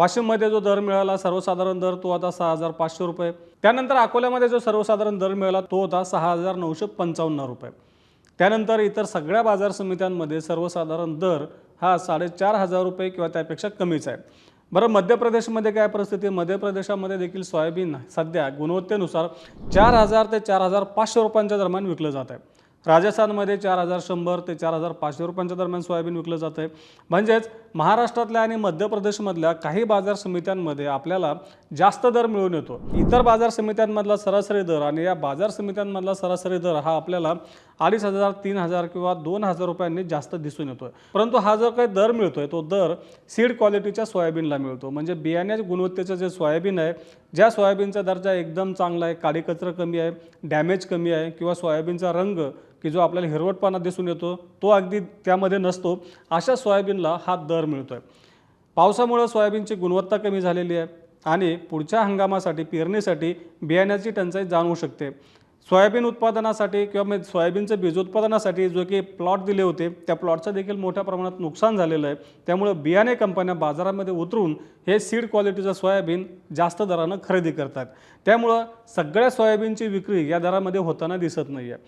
वाशिममध्ये जो दर मिळाला सर्वसाधारण दर तो आता सहा हजार पाचशे रुपये. त्यानंतर अकोल्यामध्ये जो सर्वसाधारण दर मिळाला तो होता सहा हजार नऊशे पंचावन्न रुपये. त्यानंतर इतर सगळ्या बाजार समित्यांमध्ये सर्वसाधारण दर हा साडेचार हजार रुपये किंवा त्यापेक्षा कमीच आहे. बरं मध्य प्रदेशमध्ये काय परिस्थिती आहे? मध्य प्रदेशामध्ये देखील सोयाबीन सध्या गुणवत्तेनुसार चार हजार ते चार हजार पाचशे रुपयांच्या दरम्यान विकलं जात आहे. राजस्थानमध्ये चार हजार शंभर ते चार हजार पाचशे रुपयांच्या दरम्यान सोयाबीन विकलं जातं आहे. म्हणजेच महाराष्ट्रातल्या आणि मध्य प्रदेशमधल्या काही बाजार समित्यांमध्ये आपल्याला जास्त दर मिळून येतो. इतर बाजार समित्यांमधला सरासरी दर आणि या बाजार समित्यांमधला सरासरी दर हा आपल्याला अडीच हजार तीन हजार किंवा दोन हजार रुपयांनी जास्त दिसून येतोय. परंतु हा जो काही दर मिळतोय तो दर सीड क्वालिटीच्या सोयाबीनला मिळतो. म्हणजे बियाण्याच्या गुणवत्तेचं जे सोयाबीन आहे ज्या सोयाबीनचा दर्जा एकदम चांगला आहे काडीकचरं कमी आहे डॅमेज कमी आहे किंवा सोयाबीनचा रंग की जो आपल्याला हिरवटपणा दिसून येतो तो अगदी त्यामध्ये नसतो अशा सोयाबीनला हा दर मिळतो आहे पावसामुळं सोयाबीनची गुणवत्ता कमी झालेली आहे आणि पुढच्या हंगामासाठी पेरणीसाठी बियाण्याची टंचाई जाणवू शकते. सोयाबीन उत्पादनासाठी किंवा म्हणजे सोयाबीनचं बीज उत्पादनासाठी जो की प्लॉट दिले होते त्या प्लॉटचं देखील मोठ्या प्रमाणात नुकसान झालेलं आहे. त्यामुळं बियाणे कंपन्या बाजारामध्ये उतरून हे सीड क्वालिटीचं सोयाबीन जास्त दरानं खरेदी करतात. त्यामुळं सगळ्या सोयाबीनची विक्री या दरामध्ये होताना दिसत नाही आहे